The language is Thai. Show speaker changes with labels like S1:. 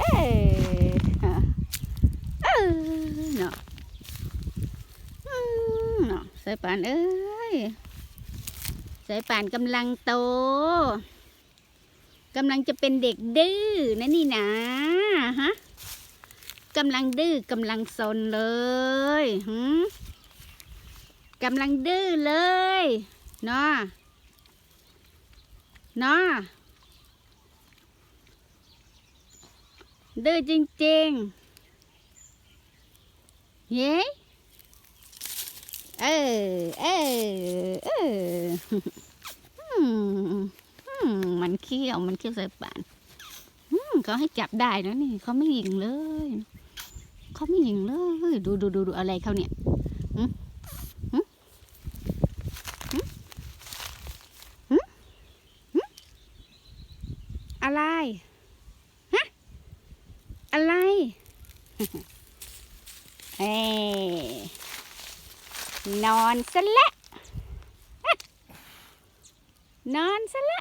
S1: เอ้เออเนาะเนาะสายป่านเอ้ยสายป่านกำลังโตกำลังจะเป็นเด็กดื้อนะนี่นะฮะกำลังดื้อกำลังซนเลยหืมกำลังดื้อเลยเนาะเนาะ ดื้อจริงๆ เย้เออเออเออมันเขี้ยวมันเขี้ยวใส่ปานเขาให้จับได้นะนี่เขาไม่ยิงเลยเขาไม่ยิงเลยดูดูดูดูอะไรเขาเนี่ยหึหึหึหึหึอะไรอะไร เอ้นอนซะและนอนซะและ